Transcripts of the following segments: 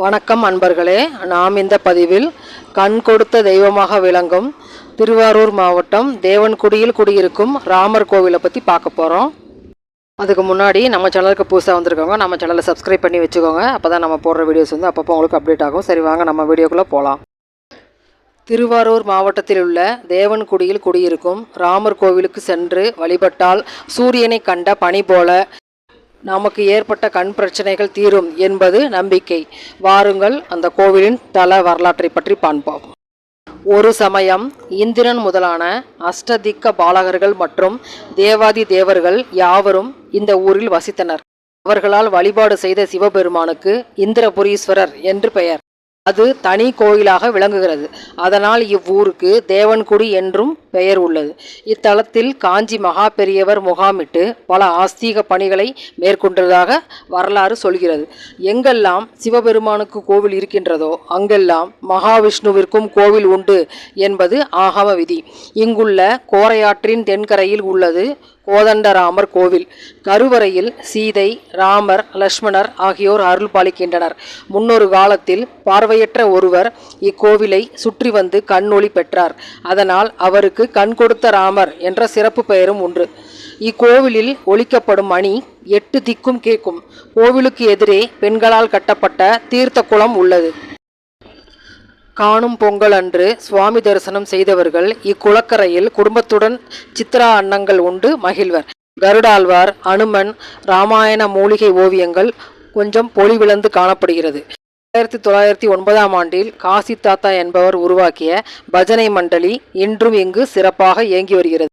வணக்கம் அன்பர்களே. நாம் இந்த பதிவில் கண் கொடுத்த தெய்வமாக விளங்கும் திருவாரூர் மாவட்டம் தேவன்குடியில் குடியிருக்கும் ராமர் கோவிலை பற்றி பார்க்க போகிறோம் அதுக்கு முன்னாடி நம்ம சேனலுக்கு புதுசாக வந்திருக்கவங்க நம்ம சேனலை சப்ஸ்கிரைப் பண்ணி வச்சுக்கோங்க. அப்போ தான் நம்ம போடுற வீடியோஸ் வந்து அப்பப்போ உங்களுக்கு அப்டேட் ஆகும். சரி வாங்க நம்ம வீடியோக்குள்ளே போகலாம் திருவாரூர் மாவட்டத்தில் உள்ள தேவன்குடியில் குடியிருக்கும் ராமர் கோவிலுக்கு சென்று வழிபட்டால் சூரியனை கண்ட பனி போல நமக்கு ஏற்பட்ட கண் பிரச்சனைகள் தீரும் என்பது நம்பிக்கை. வாருங்கள் அந்த கோவிலின் தல வரலாற்றை பற்றி காண்போம் ஒரு சமயம் இந்திரன் முதலான அஷ்டதிக்க பாலகர்கள் மற்றும் தேவாதி தேவர்கள் யாவரும் இந்த ஊரில் வசித்தனர். அவர்களால் வழிபாடு செய்த சிவபெருமானுக்கு இந்திரபுரீஸ்வரர் என்று பெயர். அது தனி கோயிலாக விளங்குகிறது. அதனால் இவ்வூருக்கு தேவன்குடி என்றும் பெயர் உள்ளது. இத்தலத்தில் காஞ்சி மகா பெரியவர் முகாமிட்டு பல ஆஸ்தீக பணிகளை மேற்கொண்டதாக வரலாறு சொல்கிறது. எங்கெல்லாம் சிவபெருமானுக்கு கோவில் இருக்கின்றதோ அங்கெல்லாம் மகாவிஷ்ணுவிற்கும் கோவில் உண்டு என்பது ஆகம விதி. இங்குள்ள கோரையாற்றின் தென்கரையில் உள்ளது கோதண்டராமர் கோவில். கருவறையில் சீதை ராமர் லக்ஷ்மணர் ஆகியோர் அருள் பாலிக்கின்றனர். முன்னொரு காலத்தில் பார்வையற்ற ஒருவர் இக்கோவிலை சுற்றி வந்து கண்ணொளி பெற்றார். அதனால் அவருக்கு கண் கொடுத்த ராமர் என்ற சிறப்பு பெயரும் உண்டு. இக்கோவிலில் ஒழிக்கப்படும் மணி எட்டு திக்கும் கேட்கும். கோவிலுக்கு எதிரே பெண்களால் கட்டப்பட்ட தீர்த்த குளம் உள்ளது. காணும் பொங்கல் அன்று சுவாமி தரிசனம் செய்தவர்கள் இக்குளக்கரையில் குடும்பத்துடன் சித்ரா அன்னங்கள் உண்டு மகிழ்வர். கருடாழ்வார் அனுமன் ராமாயண மூலிகை ஓவியங்கள் கொஞ்சம் பொலிவிழந்து காணப்படுகிறது. ஆயிரத்தி தொள்ளாயிரத்தி ஒன்பதாம் ஆண்டில் காசி தாத்தா என்பவர் உருவாக்கிய பஜனை மண்டலி இன்றும் இங்கு சிறப்பாக இயங்கி வருகிறது.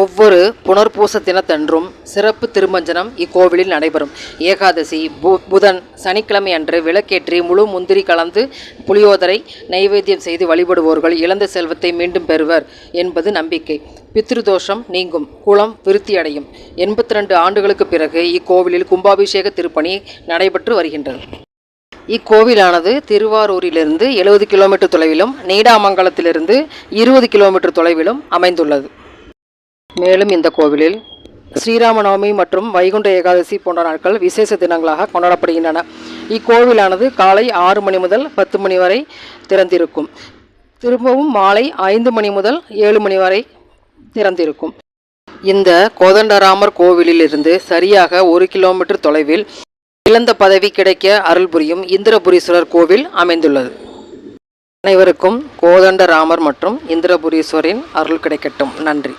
ஒவ்வொரு புனர்பூச தினத்தன்றும் சிறப்பு திருமஞ்சனம் இக்கோவிலில் நடைபெறும். ஏகாதசி பு புதன் சனிக்கிழமை அன்று விளக்கேற்றி முழு முந்திரி கலந்து புளியோதரை நைவேத்தியம் செய்து வழிபடுவோர்கள் இழந்த செல்வத்தை மீண்டும் பெறுவர் என்பது நம்பிக்கை. பித்ருதோஷம் நீங்கும் குளம் விருத்தியடையும். எண்பத்தி ரெண்டு ஆண்டுகளுக்கு பிறகு இக்கோவிலில் கும்பாபிஷேக திருப்பணி நடைபெற்று வருகின்றது. இக்கோவிலானது திருவாரூரிலிருந்து எழுபது கிலோமீட்டர் தொலைவிலும் நீடாமங்கலத்திலிருந்து இருபது கிலோமீட்டர் தொலைவிலும் அமைந்துள்ளது. மேலும் இந்த கோவிலில் ஸ்ரீராமநவமி மற்றும் வைகுண்ட ஏகாதசி போன்ற நாட்கள் விசேஷ தினங்களாக கொண்டாடப்படுகின்றன. இக்கோவிலானது காலை ஆறு மணி முதல் பத்து மணி வரை திறந்திருக்கும். திரும்பவும் மாலை ஐந்து மணி முதல் ஏழு மணி வரை திறந்திருக்கும். இந்த கோதண்டராமர் கோவிலிலிருந்து சரியாக ஒரு கிலோமீட்டர் தொலைவில் இழந்த பதவி கிடைக்க அருள் புரியும் இந்திரபுரீஸ்வரர் கோவில் அமைந்துள்ளது. அனைவருக்கும் கோதண்டராமர் மற்றும் இந்திரபுரீஸ்வரின் அருள் கிடைக்கட்டும். நன்றி.